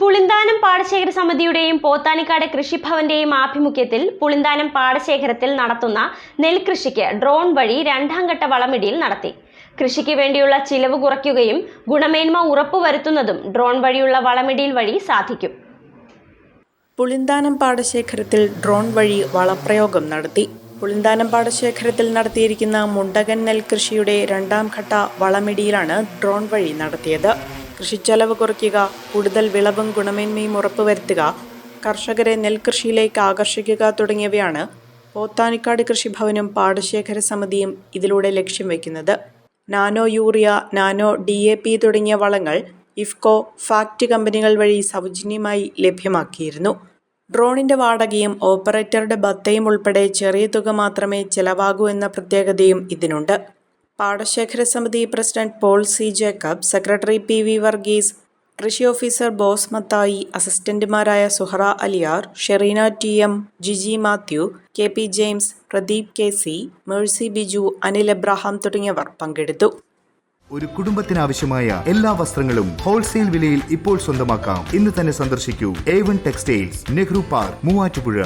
പുളിന്താനം പാടശേഖര സമിതിയുടെയും പോത്താനിക്കാട് കൃഷിഭവന്റെയും ആഭിമുഖ്യത്തിൽ പുളിന്താനം പാടശേഖരത്തിൽ നടത്തുന്ന നെൽകൃഷിക്ക് ഡ്രോൺ വഴി രണ്ടാം ഘട്ട വളമിടിയിൽ നടത്തി. കൃഷിക്ക് വേണ്ടിയുള്ള ചിലവ് കുറയ്ക്കുകയും ഗുണമേന്മ ഉറപ്പുവരുത്തുന്നതും ഡ്രോൺ വഴിയുള്ള വളമിടിയിൽ വഴി സാധിക്കും. പുളിന്താനം പാടശേഖരത്തിൽ ഡ്രോൺ വഴി വളപ്രയോഗം നടത്തി. പുളിന്താനം പാടശേഖരത്തിൽ നടത്തിയിരിക്കുന്ന മുണ്ടകൻ നെൽകൃഷിയുടെ രണ്ടാം ഘട്ട വളമിടിയിലാണ് ഡ്രോൺ വഴി നടത്തിയത്. കൃഷിച്ചെലവ് കുറയ്ക്കുക കൂടുതൽ വിളവും ഗുണമേന്മയും ഉറപ്പുവരുത്തുക കർഷകരെ നെൽകൃഷിയിലേക്ക് ആകർഷിക്കുക തുടങ്ങിയവയാണ് പോത്താനിക്കാട് കൃഷിഭവനും പാടശേഖര സമിതിയും ഇതിലൂടെ ലക്ഷ്യം വയ്ക്കുന്നത്. Nano urea nano D A P തുടങ്ങിയ വളങ്ങൾ ഇഫ്കോ ഫാക്ട് കമ്പനികൾ വഴി സൗജന്യമായി ലഭ്യമാക്കിയിരുന്നു. ഡ്രോണിന്റെ വാടകയും ഓപ്പറേറ്ററുടെ ബത്തയും ഉൾപ്പെടെ ചെറിയ തുക മാത്രമേ ചെലവാകൂ എന്ന പ്രത്യേകതയും ഇതിനുണ്ട്. പാടശേഖര സമിതി president Paul C Jacob secretary P V Varghese കൃഷി officer Bose Mathai അസിസ്റ്റന്റുമാരായ Suhara Aliyar Sherina T M Jiji Mathew K P James Pradeep K C Mercy Biju Anil Abraham തുടങ്ങിയവർ പങ്കെടുത്തു. ഒരു കുടുംബത്തിനാവശ്യമായ എല്ലാ വസ്ത്രങ്ങളും ഹോൾസെയിൽ വിലയിൽ ഇപ്പോൾ സ്വന്തമാക്കാം. ഇന്ന് തന്നെ സന്ദർശിക്കൂ. A one textiles Nehru park Muvattupuzha.